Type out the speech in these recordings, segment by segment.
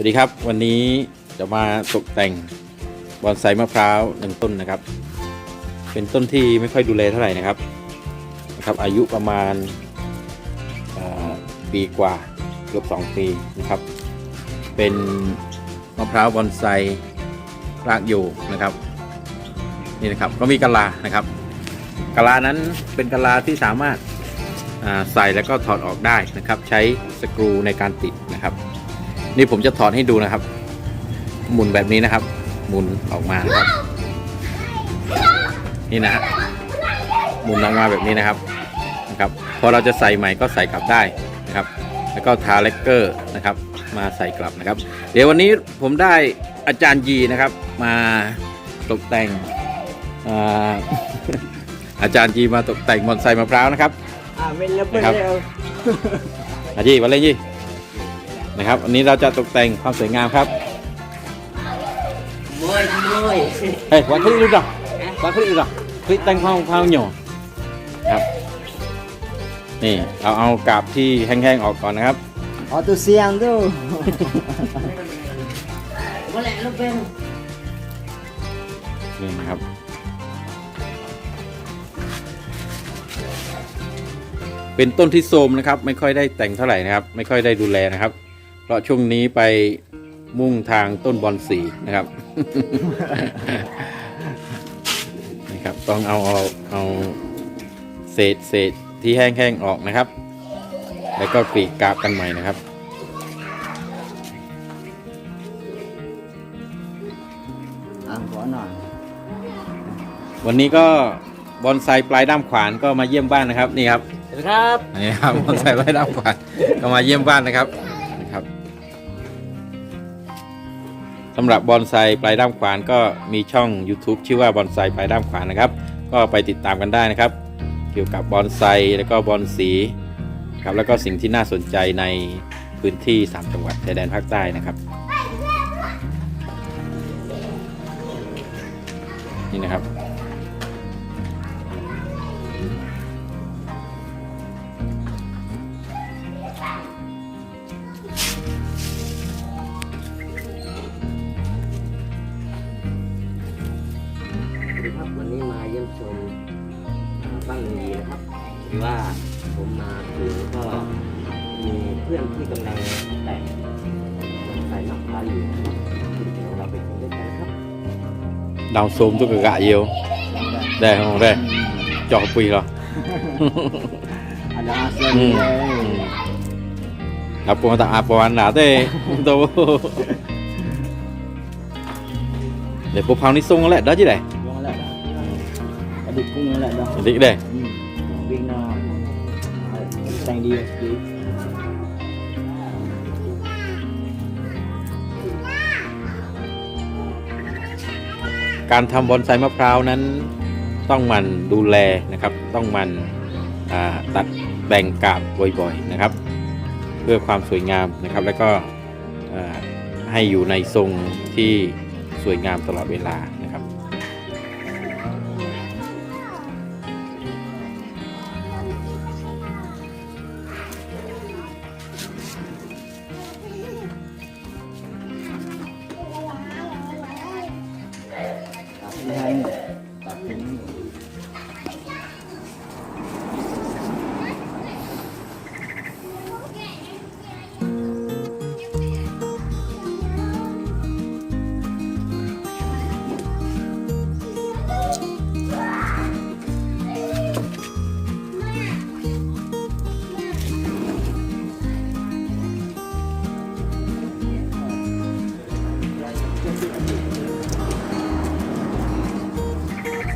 สวัสดีครับวันนี้จะมาตกแต่งบอนไซมะพร้าวหนึ่งต้นนะครับ เป็นต้นที่ไม่ค่อยดูแลเท่าไหร่นะครับนะครับ อายุประมาณปีกว่าเกือบ2ปีนะครับ เป็นมะพร้าวบอนไซรากอยู่นะครับนี่นะครับก็มีกะลานะครับกะลานั้นเป็นกะลาที่สามารถใส่แล้วก็ถอดออกได้นะครับ ใช้สกรูในการติดนะครับ นี่ผมจะถอดให้ดูนะครับ หมุนแบบนี้นะครับ หมุนออกมานะครับ นี่นะฮะหมุนออกมาแบบนี้นะครับนะครับ พอเราจะใส่ใหม่ก็ใส่กลับได้นะครับ แล้วก็ทาเลกเกอร์นะครับ มาใส่กลับนะครับ เดี๋ยววันนี้ผมได้อาจารย์ยีนะครับ มาตกแต่งอ่าอาจารย์ยีมาตกแต่งบอนไซมะพร้าวนะครับ อ่าไม่เลิกไม่ครับเลิกอาจีมาเลยยี่ นะครับวันนี้เราจะตกแต่งความสวยงามครับมวยมวยเฮ้ยวางคลิปดูด่ะวางคลิปดูด่ะคลิปแต่งความความหย่อครับ นี่เราเอากาบที่แห้งๆออกก่อนนะครับอ๋อตัวเสียงดูมาแล้วลูกเป็นนี่นะครับ เป็นต้นที่โทรมนะครับ ไม่ค่อยได้แต่งเท่าไหร่นะครับ ไม่ค่อยได้ดูแลนะครับ เพราะช่วงนี้ไปมุ่งทางต้นบอลสีนะครับ นะครับ ต้องเอาเอาเอาเศษเศษที่แห้งๆออกนะครับ แล้วก็กรีดกาบกันใหม่นะครับอ่าขอหน่อยวันนี้ก็บอนไซปลายด้ามขวานก็มาเยี่ยมบ้านนะครับ นี่ครับสวัสดีครับอันนี้ครับบอนไซปลายด้ามขวานก็มาเยี่ยมบ้านนะครับ สำหรับบอนไซปลายด้ามขวานก็มีช่อง YouTube ชื่อว่าบอนไซปลายด้ามขวานนะครับ ก็ไปติดตามกันได้นะครับ เกี่ยวกับบอนไซแล้วก็บอนสีครับแล้วก็สิ่งที่น่าสนใจในพื้นที่ 3 จังหวัดชายแดนภาคใต้นะครับนี่นะครับ มาเยี่ยมชมอ่าบ้านลุงยีนะครับหรือว่าผมมาถึงก็มีเพื่อนที่กำลังแต่งใส่หนักพร้าวอยู่นะครับเดี๋ยวเราไปชมด้วยกันนะครับ đào xôm tôi cả gạ nhiều đây không đây cho quỳ rồi ada asal Hmm. hmm. apa tak apa anda teh tu để bộ pháo đi sung lại đó chứ đây Buang lah dah. Adik pun lah dah. đi đây Hmm. Bing na tang dia sikit. การทำบอนไซมะพร้าวนั้นต้องหมันดูแลนะครับ ต้องหมันอ่าตัดแบ่งกาบบ่อยๆนะครับ เพื่อความสวยงามนะครับ แล้วก็อ่าให้อยู่ในทรงที่สวยงามตลอดเวลา นะครับ Tapi hang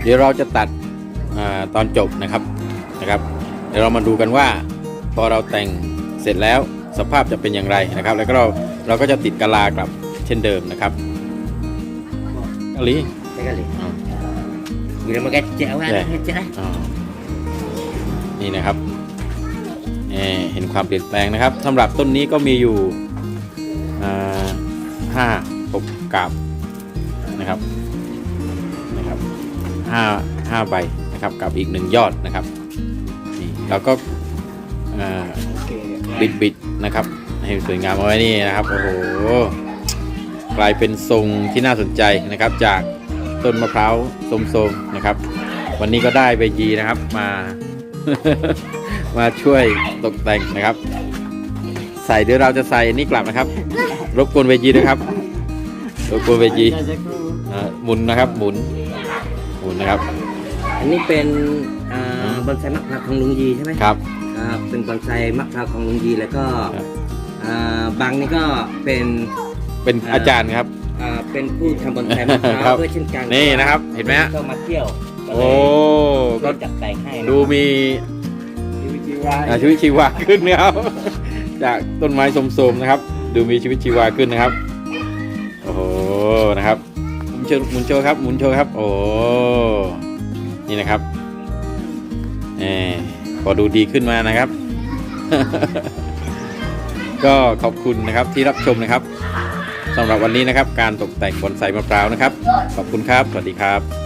เดี๋ยวเราจะตัดอาตอนจบนะครับนะครับ เดี๋ยวเรามาดูกันว่า พอเราแต่งเสร็จแล้วสภาพจะเป็นอย่างไรนะครับ แล้วก็เราเราก็จะติดกะลากลับเช่นเดิมนะครับกะลี Saya kali. อ๋อ Bila makan cek awak Ya. cek lah. อ๋อนี่นะครับเอ่อเห็นความเปลี่ยนแปลงนะครับสำหรับต้นนี้ก็มีอยู่อ่าห้าหกกาบนะครับนะครับ ห้าห้าใบนะครับกับอีกหนึ่งยอดนะครับนี่เราก็อ่า Okey. บิดบิดๆนะครับให้สวยงามเอาไว้นี่นะครับโอ้โหกลายเป็นทรงที่น่าสนใจนะครับ จากต้นมะพร้าวสมๆนะครับ วันนี้ก็ได้ใบยีนะครับมา มาช่วยตกแต่งนะครับ ใส่เดี๋ยวเราจะใส่อันนี้กลับนะครับ รบกวนใบยีด้วยครับรบกวนใบยีจะครูอ่าหมุนนะครับหมุน หมุนนะครับ อันนี้เป็นอ่าบอนไซมะพร้าวของลุงยีใช่ไหมครับ ครับเป็นบอนไซมะพร้าวของลุงยีแล้วก็ครับ อ่าบางนี่ก็เป็นเป็นอาจารย์ครับ อ่าเป็นผู้ทำบอนไซมะพครัร้าวบ ด้วยเช่นกันนี่นะครับ เห็นไหมฮะก็มาเที่ยวก็เลยโอ้ช่ก็วยจัดแต่งให้นะดูมีชีวิตชีวาอ่าชีวิตชีวาขึ้นนะครับ จากต้นไม้สมๆนะครับ ดูมีชีวิตชีวาขึ้นนะครับ โอ้โหนะครับหมุนโชว์หมุนโชว์ครับหมุนโชว์ครับ โอ้ นี่นะครับเออพอดูดีขึ้นมานะครับ ก็ขอบคุณนะครับที่รับชมนะครับสำหรับวันนี้นะครับ การตกแต่งบอนไซมะพร้าวนะครับ ขอบคุณครับ สวัสดีครับ